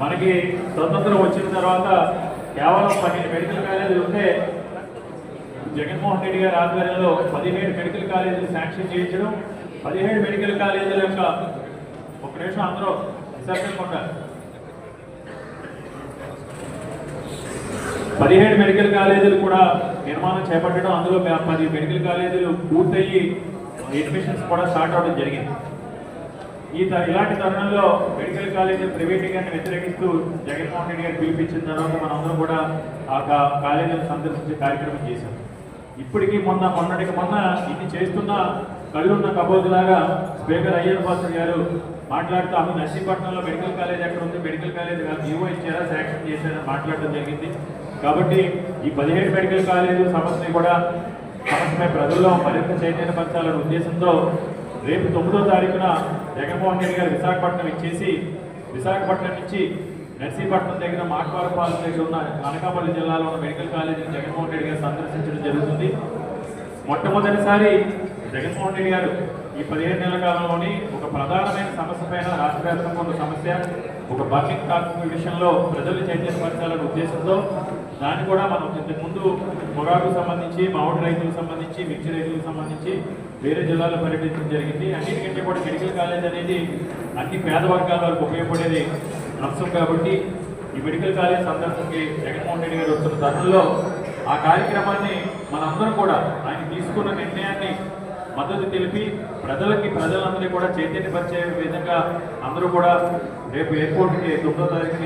మనకి స్వతంత్రం వచ్చిన తర్వాత కేవలం పన్నెండు మెడికల్ కాలేజీలు ఉంటే జగన్మోహన్ రెడ్డి గారి ఆధ్వర్యంలో పదిహేడు మెడికల్ కాలేజీలు శాంక్షన్ చేయించడం పదిహేడు మెడికల్ కాలేజీల యొక్క ఒక నిమిషం అందరూ నిశ్శబ్దంగా పదిహేడు మెడికల్ కాలేజీలు కూడా నిర్మాణం చేపట్టడం అందులో పది మెడికల్ కాలేజీలు పూర్తయ్యి అడ్మిషన్స్ కూడా స్టార్ట్ అవడం జరిగింది. ఈ త- ఇలాంటి తరుణంలో మెడికల్ కాలేజీ ప్రైవేటీకరణ వ్యతిరేకిస్తూ జగన్మోహన్ రెడ్డి గారు పిలిపించిన తర్వాత మనందరం కూడా ఆ కాలేజీని సందర్శించే కార్యక్రమం చేశాం. ఇప్పటికీ మొన్న మొన్నటికి మొన్న ఇది చేస్తున్న కళ్ళున్న కబోతులాగా స్పీకర్ అయ్యర్ పాత్ర గారు మాట్లాడుతూ ఆమె నర్సీపట్నంలో మెడికల్ కాలేజ్ ఎక్కడ ఉంది? మెడికల్ కాలేజ్ జీవో ఇచ్చారా? శాంక్షన్ చేశారా? మాట్లాడడం జరిగింది. కాబట్టి ఈ పదిహేడు మెడికల్ కాలేజీల సమస్యని కూడా సమస్యపై ప్రజల్లో మరింత చైతన్యపరచాలనే ఉద్దేశంతో రేపు తొమ్మిదో తారీఖున జగన్మోహన్ రెడ్డి గారు విశాఖపట్నం ఇచ్చేసి విశాఖపట్నం నుంచి నర్సీపట్నం దగ్గర మాట్వారపాలెం దగ్గర ఉన్న అనకాపల్లి జిల్లాలో ఉన్న మెడికల్ కాలేజీని జగన్మోహన్ రెడ్డి గారు సందర్శించడం జరుగుతుంది. మొట్టమొదటిసారి జగన్మోహన్ రెడ్డి గారు ఈ పదిహేను నెలల కాలంలోని ఒక ప్రధానమైన సమస్య పైన రాష్ట్ర వ్యాప్తంగా ఉన్న సమస్య ఒక బర్నింగ్ టాపిక్ విషయంలో ప్రజలు చైతన్యపరచాలనే ఉద్దేశంతో దాన్ని కూడా మనం ఇంతకుముందు పొగాకు సంబంధించి మామిడి రైతులకు సంబంధించి మిర్చి రైతులకు సంబంధించి వేరే జిల్లాలో పర్యటించడం జరిగింది. అన్నిటికంటే కూడా మెడికల్ కాలేజ్ అనేది అన్ని పేద వర్గాల వారికి ఉపయోగపడేది అంశం కాబట్టి ఈ మెడికల్ కాలేజ్ సందర్భంగా జగన్మోహన్ రెడ్డి గారు వస్తున్న తరుణంలో ఆ కార్యక్రమాన్ని మనందరం కూడా ఆయన తీసుకున్న నిర్ణయాన్ని మద్దతు తెలిపి ప్రజలకి ప్రజలందరినీ కూడా చైతన్యపరిచే విధంగా అందరూ కూడా రేపు ఎయిర్పోర్ట్కి తొమ్మిదో తారీఖున